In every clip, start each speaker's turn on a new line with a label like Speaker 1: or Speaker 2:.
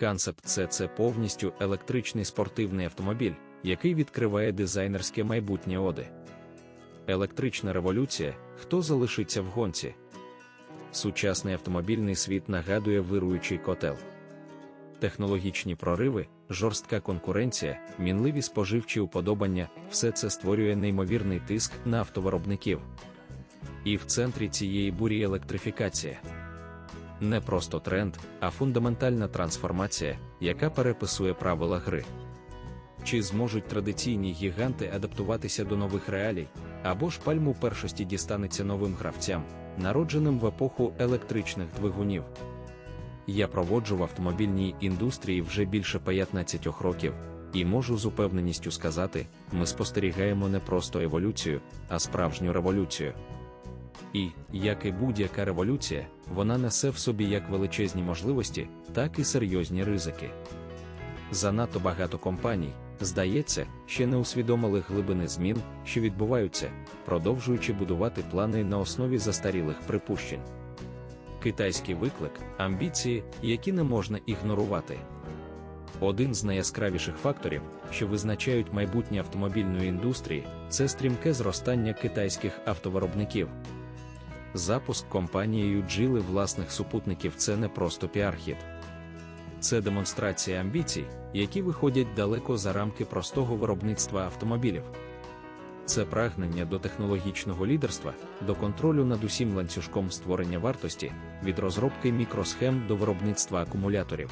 Speaker 1: Concept C це повністю електричний спортивний автомобіль, який відкриває дизайнерське майбутнє оди. Електрична революція хто залишиться в гонці? Сучасний автомобільний світ нагадує вируючий котел. Технологічні прориви, жорстка конкуренція, мінливі споживчі уподобання все це створює неймовірний тиск на автовиробників. І в центрі цієї бурі електрифікація. Не просто тренд, а фундаментальна трансформація, яка переписує правила гри. Чи зможуть традиційні гіганти адаптуватися до нових реалій, або ж пальму першості дістанеться новим гравцям, народженим в епоху електричних двигунів? Я проводжу в автомобільній індустрії вже більше 15 років, і можу з упевненістю сказати, ми спостерігаємо не просто еволюцію, а справжню революцію. І, як і будь-яка революція, вона несе в собі як величезні можливості, так і серйозні ризики. Занадто багато компаній, здається, ще не усвідомили глибини змін, що відбуваються, продовжуючи будувати плани на основі застарілих припущень. Китайський виклик, амбіції, які не можна ігнорувати. Один з найяскравіших факторів, що визначають майбутнє автомобільної індустрії, це стрімке зростання китайських автовиробників. Запуск компанією Джили власних супутників це не просто піар-хід. Це демонстрація амбіцій, які виходять далеко за рамки простого виробництва автомобілів. Це прагнення до технологічного лідерства, до контролю над усім ланцюжком створення вартості, від розробки мікросхем до виробництва акумуляторів.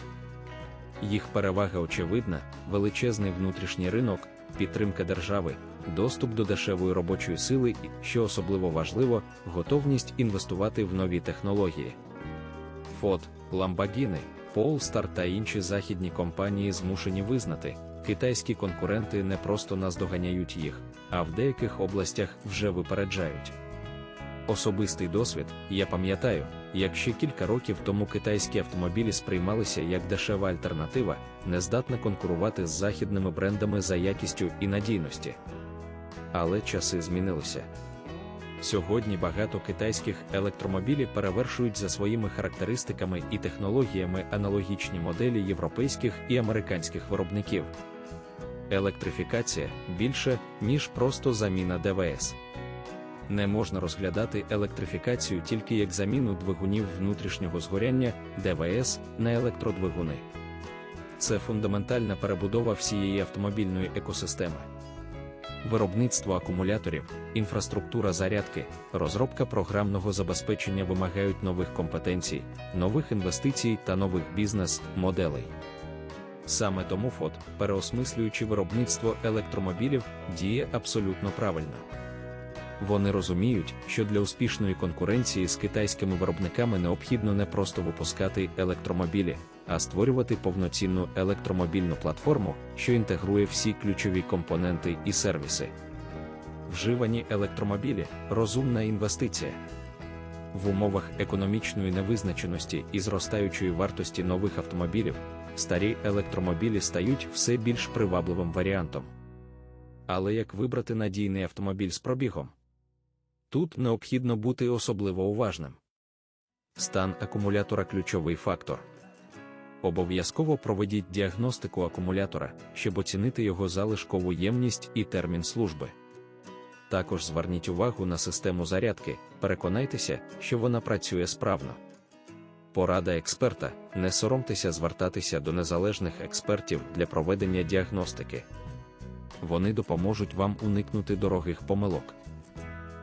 Speaker 1: Їх перевага очевидна, величезний внутрішній ринок, підтримка держави, доступ до дешевої робочої сили і, що особливо важливо, готовність інвестувати в нові технології. Ford, Lamborghini, Polestar та інші західні компанії змушені визнати, китайські конкуренти не просто наздоганяють їх, а в деяких областях вже випереджають. Особистий досвід, я пам'ятаю, як ще кілька років тому китайські автомобілі сприймалися як дешева альтернатива, не здатна конкурувати з західними брендами за якістю і надійності. Але часи змінилися. Сьогодні багато китайських електромобілів перевершують за своїми характеристиками і технологіями аналогічні моделі європейських і американських виробників. Електрифікація більше, ніж просто заміна ДВС. Не можна розглядати електрифікацію тільки як заміну двигунів внутрішнього згоряння ДВС на електродвигуни. Це фундаментальна перебудова всієї автомобільної екосистеми. Виробництво акумуляторів, інфраструктура зарядки, розробка програмного забезпечення вимагають нових компетенцій, нових інвестицій та нових бізнес-моделей. Саме тому ФОД, переосмислюючи виробництво електромобілів, діє абсолютно правильно. Вони розуміють, що для успішної конкуренції з китайськими виробниками необхідно не просто випускати електромобілі, а створювати повноцінну електромобільну платформу, що інтегрує всі ключові компоненти і сервіси. Вживані електромобілі розумна інвестиція. В умовах економічної невизначеності і зростаючої вартості нових автомобілів, старі електромобілі стають все більш привабливим варіантом. Але як вибрати надійний автомобіль з пробігом? Тут необхідно бути особливо уважним. Стан акумулятора ключовий фактор. Обов'язково проведіть діагностику акумулятора, щоб оцінити його залишкову ємність і термін служби. Також зверніть увагу на систему зарядки, переконайтеся, що вона працює справно. Порада експерта: не соромтеся звертатися до незалежних експертів для проведення діагностики. Вони допоможуть вам уникнути дорогих помилок.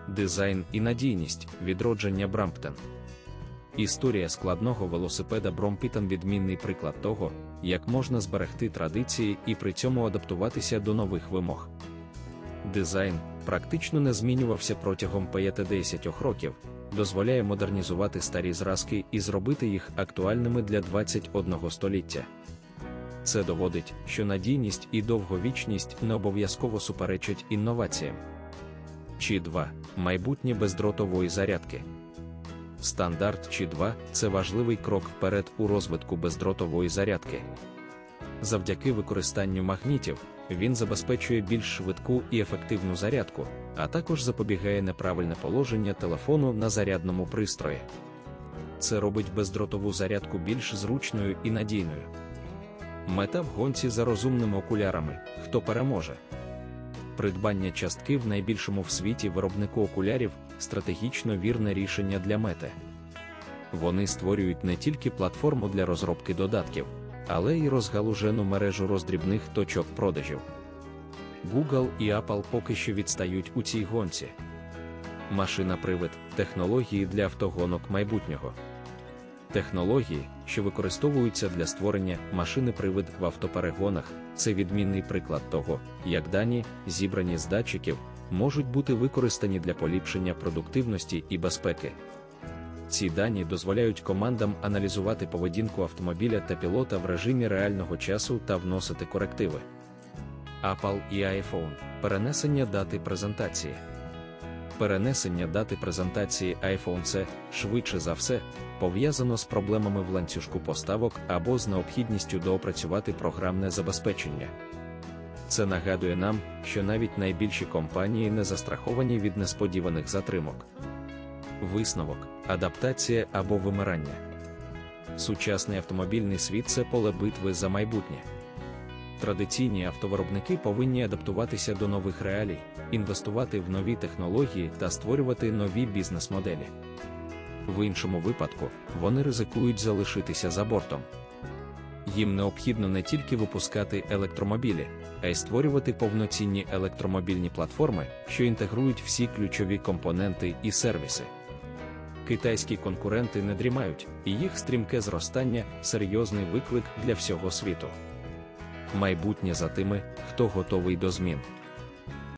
Speaker 1: Дизайн і надійність відродження Брамптон. Історія складного велосипеда Бромпітон відмінний приклад того, як можна зберегти традиції і при цьому адаптуватися до нових вимог. Дизайн практично не змінювався протягом 50 років, дозволяє модернізувати старі зразки і зробити їх актуальними для 21 століття. Це доводить, що надійність і довговічність не обов'язково суперечать інноваціям. Чи 2 майбутнє бездротової зарядки. Стандарт чи 2 це важливий крок вперед у розвитку бездротової зарядки. Завдяки використанню магнітів він забезпечує більш швидку і ефективну зарядку, а також запобігає неправильне положення телефону на зарядному пристрої. Це робить бездротову зарядку більш зручною і надійною. Мета в гонці за розумними окулярами, хто переможе. Придбання частки в найбільшому в світі виробнику окулярів стратегічно вірне рішення для мети. Вони створюють не тільки платформу для розробки додатків, але й розгалужену мережу роздрібних точок продажів. Google і Apple поки що відстають у цій гонці. Машина-привид технології для автогонок майбутнього. Технології, що використовуються для створення машини-привид в автоперегонах, це відмінний приклад того, як дані, зібрані з датчиків, можуть бути використані для поліпшення продуктивності і безпеки. Ці дані дозволяють командам аналізувати поведінку автомобіля та пілота в режимі реального часу та вносити корективи. Apple і iPhone перенесення дати презентації. Перенесення дати презентації iPhone це, швидше за все, пов'язано з проблемами в ланцюжку поставок або з необхідністю доопрацювати програмне забезпечення. Це нагадує нам, що навіть найбільші компанії не застраховані від несподіваних затримок. Висновок, адаптація або вимирання. Сучасний автомобільний світ це поле битви за майбутнє. Традиційні автовиробники повинні адаптуватися до нових реалій, інвестувати в нові технології та створювати нові бізнес-моделі. В іншому випадку вони ризикують залишитися за бортом. Їм необхідно не тільки випускати електромобілі, а й створювати повноцінні електромобільні платформи, що інтегрують всі ключові компоненти і сервіси. Китайські конкуренти не дрімають, і їх стрімке зростання серйозний виклик для всього світу. Майбутнє за тими, хто готовий до змін.